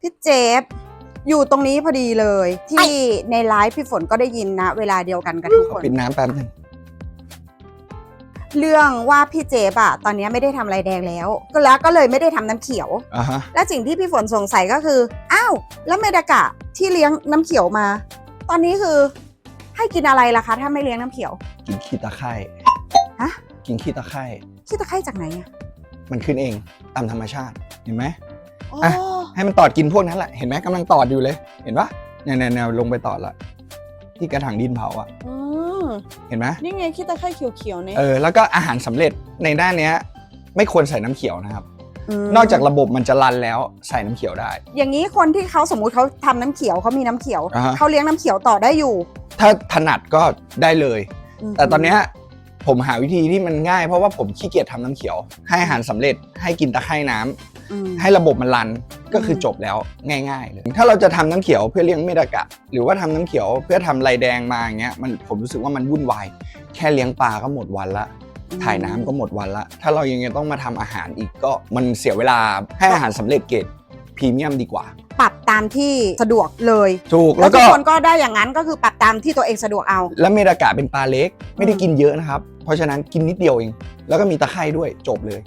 พี่เจฟอยู่ตรงนี้พอดีเลย ที่ในไลฟ์พี่ฝนก็ได้ยินนะ เวลาเดียวกันกับทุกขคอนปิดน้ำแป๊บนึงเรื่องว่าพี่เจฟอะตอนนี้ไม่ได้ทำอะไรแดงแล้ว ก็แล้วก็เลยไม่ได้ทำน้ำเขียว อ่าฮะและสิ่งที่พี่ฝนสงสัยก็คือ อ้าว แล้วเมดากะที่เลี้ยงน้ำเขียวมา ตอนนี้คือ ให้กินอะไรล่ะคะถ้าไม่เลี้ยงน้ำเขียว กินขี้ตะไคร่ฮะ กินขี้ตะไคร่ขี้ตะไคร่จากไหนอะมันขึ้นเองตามธรรมชาติเห็นไหมโอ้อะให้มันตอดกินพวกนั้นแหละเห็นไหมกำลังตอดอยู่เลย เห็นปะเนี่ยเนี่ยเนี่ยลงไปตอดละที่กระถางดินเผาอะอืมเห็นไหมนี่ไงขี้ตะไคร่เขียวๆเนี่ยเออแล้วก็อาหารสำเร็จในด้านเนี้ย ไม่ควรใส่น้ำเขียวนะครับมนอกจากระบบมันจะรันแล้วใส่น้ำเขียวได้ อย่างนี้คนที่เขาสมมุติเขาทำน้ำเขียวเขามีน้ำเขียวอ่าฮะเขาเลี้ยงน้ำเขียวต่อได้อยู่ ถ้าถนัดก็ได้เลยมแต่ตอนเนี้ย ผมหาวิธีที่มันง่ายเพราะว่าผมขี้เกียจทำน้ำเขียว ให้อาหารสำเร็จให้กินตะไคร่น้ำอืม ให้ระบบมันรันก็คือจบแล้วง่ายๆเลยถ้าเราจะทำน้ำเขียวเพื่อเลี้ยงเมดากะ หรือว่าทำน้ำเขียวเพื่อทำลายแดงมาอย่างเงี้ยมันผมรู้สึกว่ามันวุ่นวายแค่เลี้ยงปลาก็หมดวันละ ถ่ายน้ำก็หมดวันละ ถ้าเรายังจะต้องมาทำอาหารอีกก็มันเสียเวลาให้อาหารสำเร็จเกรดพรีเมียมดีกว่า ปรับตามที่สะดวกเลยถูกแล้แล้ววทุก็กคนก็ได้อย่างนั้นก็คือปรับตามที่ตัวเองสะดวกเอา แล้วเมดากะเป็นปลาเล็ก ไม่ได้กินเยอะนะครับ เพราะฉะนั้นกินนิดเดียวเอง แล้วก็มีตะไคร่ด้วยจบเลย